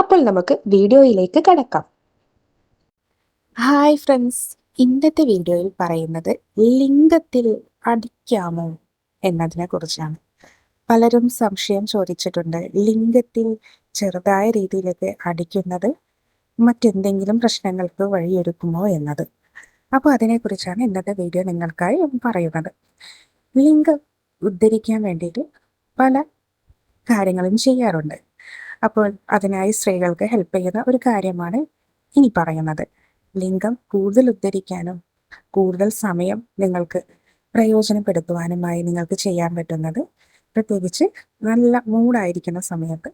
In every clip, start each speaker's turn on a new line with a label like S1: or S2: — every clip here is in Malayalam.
S1: അപ്പോൾ നമുക്ക് വീഡിയോയിലേക്ക് കടക്കാം. ഹായ് ഫ്രണ്ട്സ് ഇന്നത്തെ വീഡിയോയിൽ പറയുന്നത് ലിംഗത്തിൽ അടിക്കാമോ എന്നതിനെ കുറിച്ചാണ്. പലരും സംശയം ചോദിച്ചിട്ടുണ്ട് ലിംഗത്തിൽ ചെറുതായ രീതിയിലൊക്കെ അടിക്കുന്നത് മറ്റെന്തെങ്കിലും പ്രശ്നങ്ങൾക്ക് വഴിയൊരുക്കുമോ എന്നത്. അപ്പോൾ അതിനെക്കുറിച്ചാണ് ഇന്നത്തെ വീഡിയോ നിങ്ങൾക്കായി പറയുന്നത്. ലിംഗം ഉദ്ധരിക്കാൻ വേണ്ടിയിട്ട് പല കാര്യങ്ങളും ചെയ്യാറുണ്ട്. അപ്പോൾ അതിനായി സ്ത്രീകൾക്ക് ഹെൽപ്പ് ചെയ്യുന്ന ഒരു കാര്യമാണ് ഇനി പറയുന്നത്. ലിംഗം കൂടുതൽ ഉദ്ധരിക്കാനും കൂടുതൽ സമയം നിങ്ങൾക്ക് പ്രയോജനപ്പെടുത്തുവാനുമായി നിങ്ങൾക്ക് ചെയ്യാൻ പറ്റുന്നത് പ്രത്യേകിച്ച് നല്ല മൂടായിരിക്കുന്ന സമയത്ത്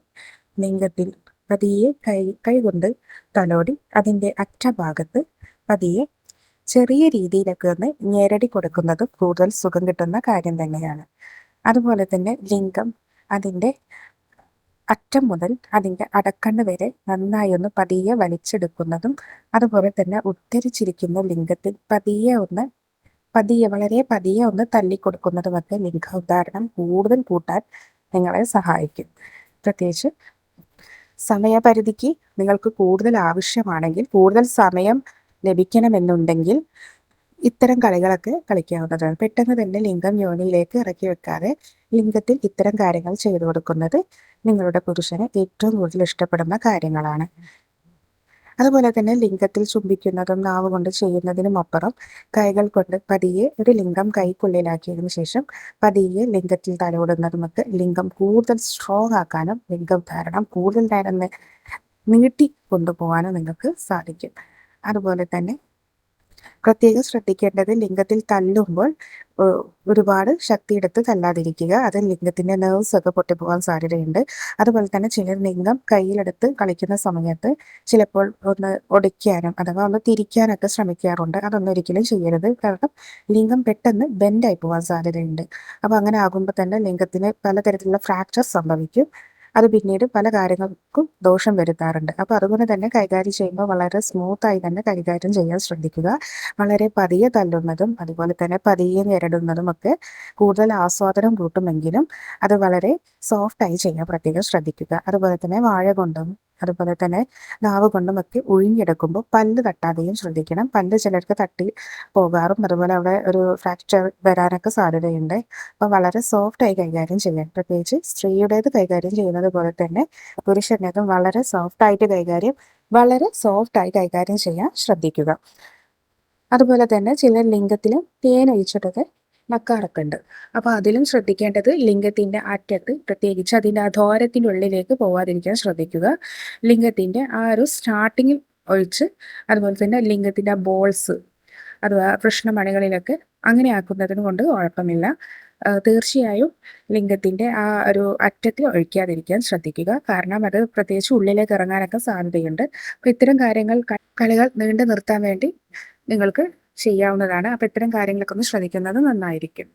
S1: ലിംഗത്തിൽ പതിയെ കൈ കൈകൊണ്ട് തലോടി അതിന്റെ അറ്റഭാഗത്ത് പതിയെ ചെറിയ രീതിയിലൊക്കെ ഒന്ന് ഞെരടി കൊടുക്കുന്നത് കൂടുതൽ സുഖം കിട്ടുന്ന കാര്യം തന്നെയാണ്. അതുപോലെ തന്നെ ലിംഗം അതിന്റെ അറ്റം മുതൽ അതിന്റെ അടക്കണ്ണ് വരെ നന്നായി ഒന്ന് പതിയെ വലിച്ചെടുക്കുന്നതും അതുപോലെ തന്നെ ഉദ്ധരിച്ചിരിക്കുന്ന ലിംഗത്തിൽ പതിയെ ഒന്ന് പതിയെ വളരെ പതിയെ ഒന്ന് തല്ലിക്കൊടുക്കുന്നതുമൊക്കെ ലിംഗോദ്ധാരണം കൂടുതൽ കൂട്ടാൻ നിങ്ങളെ സഹായിക്കും. പ്രത്യേകിച്ച് സമയപരിധിക്ക് നിങ്ങൾക്ക് കൂടുതൽ ആവശ്യമാണെങ്കിൽ കൂടുതൽ സമയം ലഭിക്കണമെന്നുണ്ടെങ്കിൽ ഇത്തരം കളികളൊക്കെ കളിക്കാവുന്നതാണ്. പെട്ടെന്ന് തന്നെ ലിംഗം യോനിയിലേക്ക് ഇറക്കി വെക്കാതെ ലിംഗത്തിൽ ഇത്തരം കാര്യങ്ങൾ ചെയ്തു കൊടുക്കുന്നത് നിങ്ങളുടെ പുരുഷന് ഏറ്റവും കൂടുതൽ ഇഷ്ടപ്പെടുന്ന കാര്യങ്ങളാണ്. അതുപോലെ തന്നെ ലിംഗത്തിൽ ചുംബിക്കുന്നതും നാവ് കൊണ്ട് ചെയ്യുന്നതിനും അപ്പുറം കൈകൾ കൊണ്ട് പതിയെ ഒരു ലിംഗം കൈക്കുള്ളിലാക്കിയതിനു ശേഷം പതിയെ ലിംഗത്തിൽ തലോടുന്നതുമൊക്കെ ലിംഗം കൂടുതൽ സ്ട്രോങ് ആക്കാനും ലിംഗം ധാരണം കൂടുതൽ നേരം നീട്ടി കൊണ്ടുപോകാനും നിങ്ങൾക്ക് സാധിക്കും. അതുപോലെ തന്നെ പ്രത്യേകം ശ്രദ്ധിക്കേണ്ടത് ലിംഗത്തിൽ തല്ലുമ്പോൾ ഒരുപാട് ശക്തി എടുത്ത് തല്ലാതിരിക്കുക. അത് ലിംഗത്തിന്റെ നെർവ്സ് ഒക്കെ പൊട്ടിപ്പോകാൻ സാധ്യതയുണ്ട്. അതുപോലെ തന്നെ ചിലർ ലിംഗം കയ്യിലെടുത്ത് കളിക്കുന്ന സമയത്ത് ചിലപ്പോൾ ഒന്ന് ഒടിക്കാനും അഥവാ ഒന്ന് തിരിക്കാനൊക്കെ ശ്രമിക്കാറുണ്ട്. അതൊന്നും ഒരിക്കലും ചെയ്യരുത്. കാരണം ലിംഗം പെട്ടെന്ന് ബെൻഡായി പോകാൻ സാധ്യതയുണ്ട്. അപ്പോൾ അങ്ങനെ ആകുമ്പോൾ തന്നെ ലിംഗത്തിന് പലതരത്തിലുള്ള ഫ്രാക്ചർ സംഭവിക്കും. അത് പിന്നീട് പല കാര്യങ്ങൾക്കും ദോഷം വരുത്താറുണ്ട്. അപ്പോൾ അതുപോലെ തന്നെ കൈകാര്യം ചെയ്യുമ്പോൾ വളരെ സ്മൂത്തായി തന്നെ കൈകാര്യം ചെയ്യാൻ ശ്രദ്ധിക്കുക. വളരെ പതിയെ തല്ലുന്നതും അതുപോലെ തന്നെ പതിയെ ഞെരടുന്നതും ഒക്കെ കൂടുതൽ ആസ്വാദനം കൂട്ടുമെങ്കിലും അത് വളരെ സോഫ്റ്റായി ചെയ്യാൻ പ്രത്യേകം ശ്രദ്ധിക്കുക. അതുപോലെ തന്നെ വാഴ കൊണ്ടും അതുപോലെ തന്നെ നാവ് കൊണ്ടും ഒക്കെ ഒഴിഞ്ഞെടുക്കുമ്പോൾ പല്ല് തട്ടാതെയും ശ്രദ്ധിക്കണം. പല്ല് ചിലർക്ക് തട്ടി പോകാറും അതുപോലെ അവിടെ ഒരു ഫ്രാക്ചർ വരാനൊക്കെ സാധ്യതയുണ്ട്. അപ്പോൾ വളരെ സോഫ്റ്റ് ആയി കൈകാര്യം ചെയ്യാം പ്രത്യേകിച്ച് സ്ത്രീയുടേത് കൈകാര്യം ചെയ്യുന്നത് പോലെ തന്നെ പുരുഷനേതും വളരെ സോഫ്റ്റ് ആയിട്ട് കൈകാര്യം വളരെ സോഫ്റ്റ് ആയി കൈകാര്യം ചെയ്യാൻ ശ്രദ്ധിക്കുക. അതുപോലെ തന്നെ ചില ലിംഗത്തിൽ തേൻ ഉണ്ട് അപ്പോൾ അതിലും ശ്രദ്ധിക്കേണ്ടത് ലിംഗത്തിന്റെ അറ്റത്ത് പ്രത്യേകിച്ച് അതിന്റെ ഉള്ളിലേക്ക് പോവാതിരിക്കാൻ ശ്രദ്ധിക്കുക. ലിംഗത്തിന്റെ ആ ഒരു സ്റ്റാർട്ടിങ്ങിൽ ഒഴിച്ച് അതുപോലെ തന്നെ ലിംഗത്തിന്റെ ആ ബോൾസ് അഥവാ കൃഷ്ണമണികളിലൊക്കെ അങ്ങനെ ആക്കുന്നതിന് കൊണ്ട് കുഴപ്പമില്ല. തീർച്ചയായും ലിംഗത്തിന്റെ ആ ഒരു അറ്റത്തിൽ ഒഴിക്കാതിരിക്കാൻ ശ്രദ്ധിക്കുക. കാരണം അത് പ്രത്യേകിച്ച് ഉള്ളിലേക്ക് ഇറങ്ങാനൊക്കെ സാധ്യതയുണ്ട്. അപ്പോൾ ഇത്തരം കാര്യങ്ങൾ കളികൾ നീണ്ടു നിർത്താൻ വേണ്ടി നിങ്ങൾക്ക് ചെയ്യാവുന്നതാണ്. അപ്പോൾ ഇത്തരം കാര്യങ്ങളൊക്കെ ഒന്ന് ശ്രദ്ധിക്കുന്നത് നന്നായിരിക്കും.